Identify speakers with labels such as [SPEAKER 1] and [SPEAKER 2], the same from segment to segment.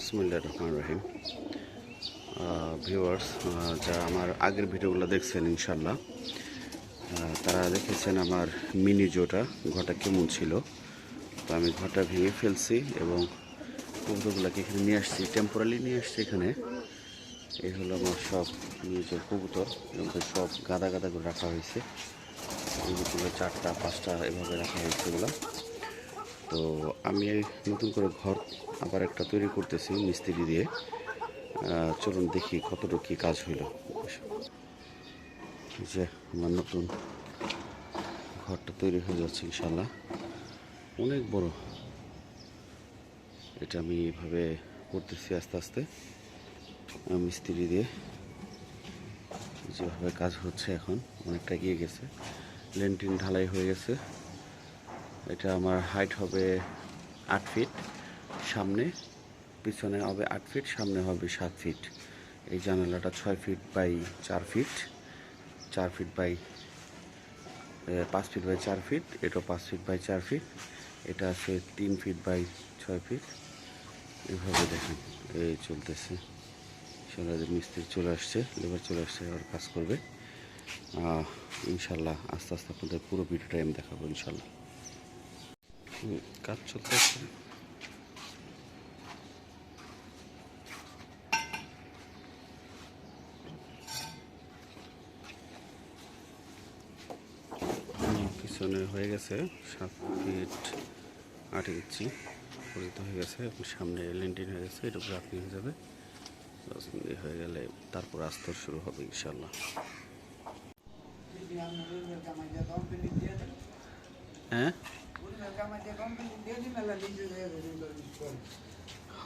[SPEAKER 1] বিসমুল্লাহ রহমান রহিম। ভিউয়ার্স যারা আমার আগের ভিডিওগুলো দেখছেন ইনশাল্লাহ তারা দেখেছেন আমার মিনি জোটা ঘরটা কেমন ছিল। তো আমি ঘরটা ভেঙে ফেলছি এবং কবুতরগুলোকে এখানে নিয়ে আসছি টেম্পোরালি নিয়ে আসছি এখানে। এই হলো আমার সব নিয়েছে কবুতর এগুলো সব গাদা গাদা করে রাখা হয়েছে। চারটা, পাঁচটা, এভাবে রাখা হয়েছে এগুলো। তো আমি নতুন করে ঘর আবার একটা তৈরি করতেছি মিস্ত্রি দিয়ে। চলুন দেখি কতটুকু কী কাজ হইল যে আমার নতুন ঘরটা তৈরি হয়ে যাচ্ছে ইনশাল্লাহ অনেক বড়। এটা আমি এইভাবে করতেছি আস্তে আস্তে মিস্ত্রি দিয়ে। যেভাবে কাজ হচ্ছে এখন, অনেকটা এগিয়ে গেছে। লেন্টিন ঢালাই হয়ে গেছে। এটা আমার হাইট হবে আট ফিট সামনে, পিছনে হবে আট ফিট সামনে হবে সাত ফিট এই জানালাটা ছয় ফিট বাই চার ফিট চার ফিট বাই পাঁচ ফিট বাই চার ফিট এটা পাঁচ ফিট বাই চার ফিট এটা আছে তিন ফিট বাই ছয় ফিট এভাবে দেখেন, এই চলতেছে। সেটা মিস্ত্রি চলে আসছে লেবার চলে আসছে আর কাজ করবে। ইনশাল্লাহ আস্তে আস্তে আপনাদের পুরো ভিডিওটা আমি দেখাবো, ইনশাল্লাহ। কাজ চলতেছে। পিছনে হয়ে গেছে, সাত ফিট আট ইঞ্চি পরিচিত হয়ে গেছে সামনে লেন্টিন হয়ে গেছে, এটা আপনি হয়ে যাবে। হয়ে গেলে তারপর আস্তর শুরু হবে ইনশাল্লাহ হ্যাঁ? হ।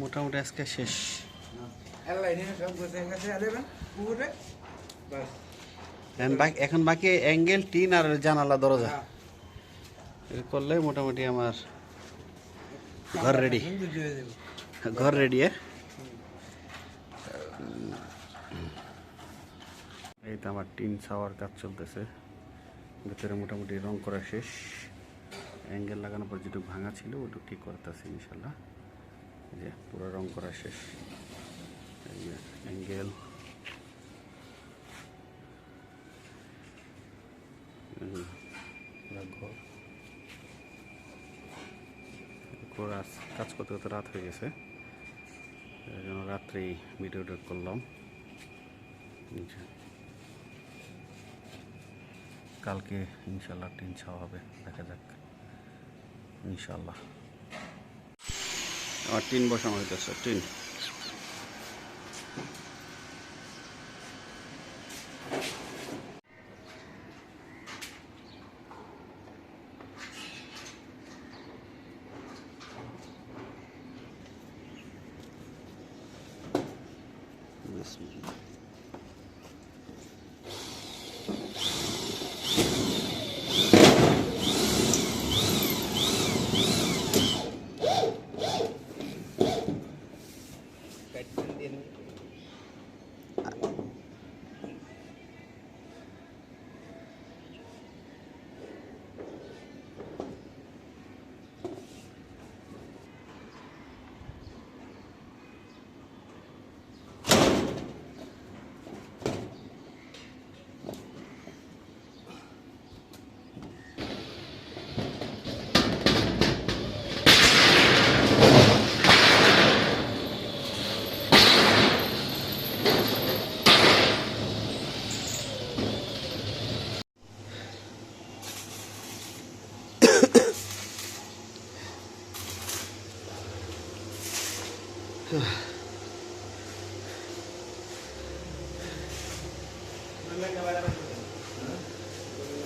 [SPEAKER 1] মোটামুটি আজকে শেষ। এখন বাকি এখন বাকি অ্যাঙ্গেল টিন আর জানালা দরজা। করলে মোটামুটি আমার ঘর রেডি ঘর রেডি এই তো আমার টিন ছাওয়ার কাজ চলতেছে। ভেতরে মোটামুটি রং করা শেষ। অ্যাঙ্গেল লাগানোর পর যেটুকু ভাঙা ছিল ওটুকু ঠিক করতেছি ইনশাল্লাহ। যে পুরো রং করা শেষ। অ্যাঙ্গেল। ঘর। কাজ করতে করতে রাত হয়ে গেছে। রাত্রেই ভিডিওটা করলাম। যে। কালকে ইনশাল্লাহ টিন ছাওয়া হবে দেখা যাক। ইনশাল্লাহ আমার টিন বসানো হইতেছে টিন বিসমিল্লাহ।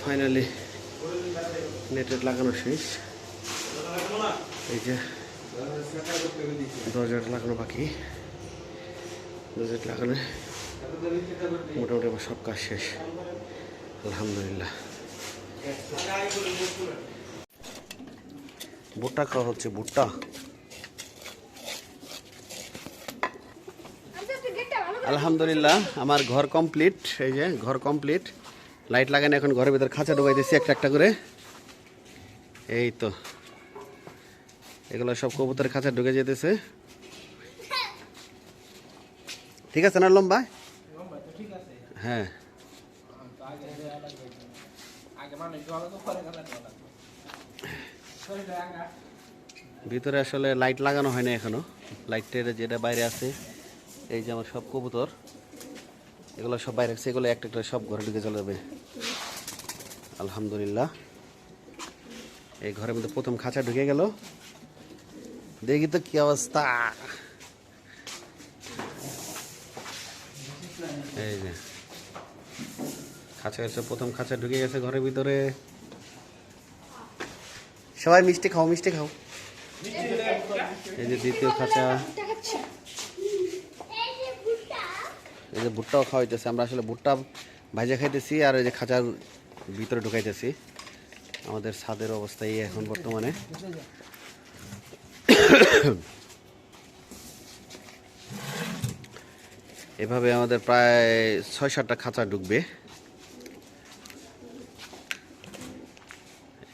[SPEAKER 1] ফাইনালি নেটের লাগানো শেষ। এই যে, দরজাটা লাগানো বাকি। দরজাটা লাগানো মোটামুটি আমার সব কাজ শেষ। আলহামদুলিল্লাহ। ভুট্টা খাওয়া হচ্ছে, ভুট্টা। আলহামদুলিল্লাহ, আমার ঘর কমপ্লিট এই যে ঘর কমপ্লিট লাইট লাগানো এখন ঘরের ভিতরে খাঁচা ঢুকাইতেছি একটা একটা করে। এই তো, এগুলো সব কবুতরের খাঁচা ঢুকে যেতেছে। ঠিক আছে না, লম্বা? হ্যাঁ। ভিতরে আসলে লাইট লাগানো হয় না এখনও। লাইটটা যেটা বাইরে আছে। এই যে আমার সব কবুতর, এগুলো সব বাইরে আছে, এগুলো একটা একটা সব ঘরে ঢুকে চলে যাবে। আলহামদুলিল্লাহ। এই ঘরের মধ্যে প্রথম খাঁচা ঢুকে গেল। দেখি তো কি অবস্থা। এই যে, খাঁচা এসে প্রথম খাঁচা ঢুকে গেছে ঘরের ভিতরে। সবাই মিষ্টি খাও মিষ্টি খাও। এই যে দ্বিতীয় খাঁচা। এই যে ভুট্টাও খাওয়াইতেছে আমরা আসলে ভুট্টা ভাজা খাইতেছি আর এই যে খাঁচার ভিতরে ঢুকাইতেছি। আমাদের ছাদের অবস্থা এই এখন বর্তমানে। এভাবে আমাদের প্রায় ছয় সাতটা খাঁচা ঢুকবে।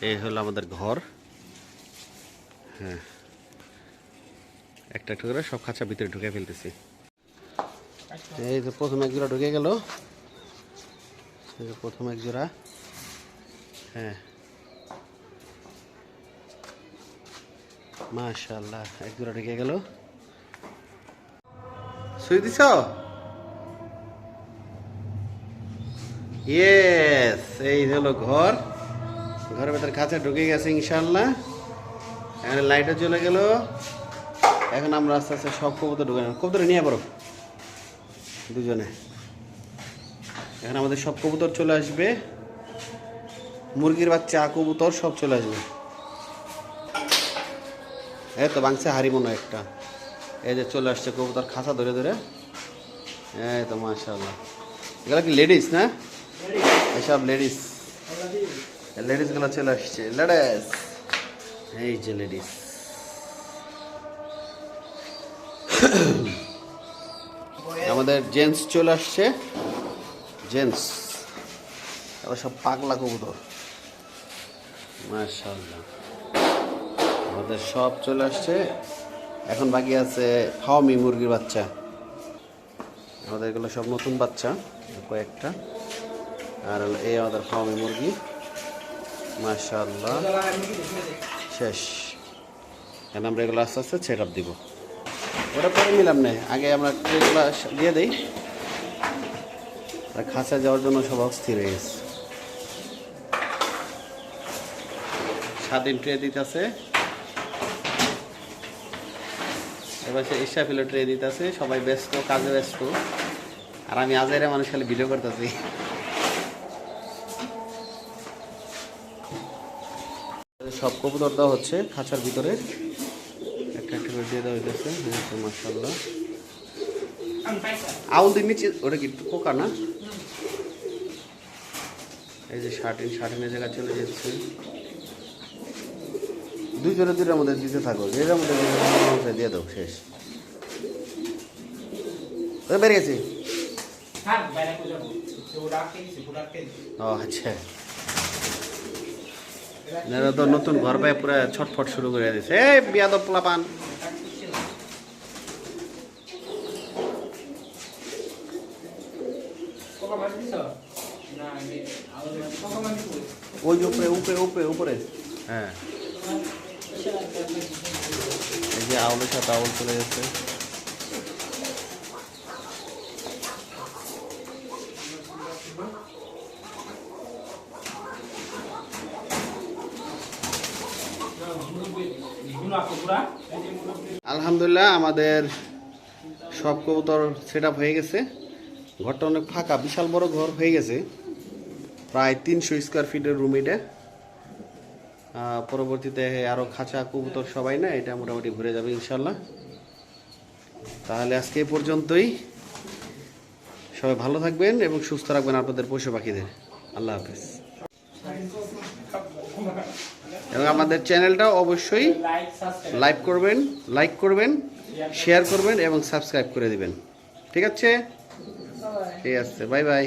[SPEAKER 1] এই হলো আমাদের ঘর। হ্যাঁ। একটা একটা করে সব খাঁচা ভিতরে ঢুকে ফেলতেছি। এই যে প্রথম এক জোড়া ঢুকে গেল। এই যে প্রথম এক জোড়া। হ্যাঁ। মাশাল্লাহ এক জোড়া ঢুকে গেল। শুয়ে দিছ? এই হলো ঘর। ঘরের ভেতর কাছে ঢুকে গেছে ইনশাল্লাহ এখানে লাইটও চলে গেল। এখন আমরা আস্তে আস্তে সব কবুতর ঢুকে কবুতর নিয়ে পড়ো দুজনে। এখন আমাদের সব কবুতর চলে আসবে। মুরগির বাচ্চা কবুতর সব চলে আসবে। এই তো বাংছে হারি মনে একটা। এই যে চলে আসছে কবুতর খাঁচা ধরে ধরে। এই তো মাশাল্লাহ এগুলো কি লেডিস না? এসব লেডিস লেডিসগুলো চলে আসছে। লেডিস এই যে লেডিস আমাদের জেন্টস চলে আসছে। জেন্টস এবার সব পাগলা কবুতর। মাশাল্লাহ আমাদের সব চলে আসছে। এখন বাকি আছে ফাওমি মুরগির বাচ্চা। আমাদের এগুলো সব নতুন বাচ্চা, কয়েকটা। আর এই আমাদের ফাওমি মুরগি। মাশাল্লাহ শেষ। এখন আমরা এগুলো আস্তে আস্তে সেট আপ দিব। ওটা পরে নিলাম না। আগে আমরা এগুলো দিয়ে দিই। আর খাঁচা যাওয়ার জন্য সব অস্থির হয়ে গেছে। স্বাধীন ট্রে দিতেছে। এবার সে ইসাফিলো ট্রে দিতেছে। সবাই ব্যস্ত, কাজে ব্যস্ত। আর আমি আজাইরা মানুষ খালি ভিডিও করতেছি। সব কবুতর দেওয়া হচ্ছে খাঁচার ভিতরে। একটা একটা করে দিয়ে দেওয়া হইতেছে হ্যাঁ তো আউল দিন নিচে ওটা কি পোকা না? এই যে শার্টিন শার্টিনের জায়গা চলে যাচ্ছে। দুইজনে দুইটার মধ্যে দিতে থাকো যেটার মধ্যে মধ্যে দিয়ে দাও শেষ। ওই বেরিয়ে গেছি
[SPEAKER 2] হ্যাঁ বাইরে কো যাব সে ওটা আটকে দিছে পুরো আটকে দিছে
[SPEAKER 1] ও আচ্ছা এরা তো নতুন ঘর পায় পুরো ছটফট শুরু করে দিছে। এই বিয়াদব পোলাপান। ওই যে উপরে উপরে উপরে উপরে। হ্যাঁ। এই যে আউলের সাথে আউল চলে যাচ্ছে। আলহামদুলিল্লাহ, আমাদের সব কবুতর সেট হয়ে গেছে। ঘরটা অনেক ফাঁকা, বিশাল বড় ঘর হয়ে গেছে। প্রায় তিনশো স্কোয়ার ফিটের রুম এটা। পরবর্তীতে আরও খাঁচা কবুতর সবাই না, এটা মোটামুটি ঘুরে যাবে ইনশাল্লাহ তাহলে আজকে এ পর্যন্তই। সবাই ভালো থাকবেন এবং সুস্থ রাখবেন আপনাদের পশু পাখিদের। আল্লাহ হাফেজ। এবং আমাদের চ্যানেলটা অবশ্যই লাইক করবেন লাইক করবেন শেয়ার করবেন এবং সাবস্ক্রাইব করে দিবেন। ঠিক আছে? ঠিক আছে বাই বাই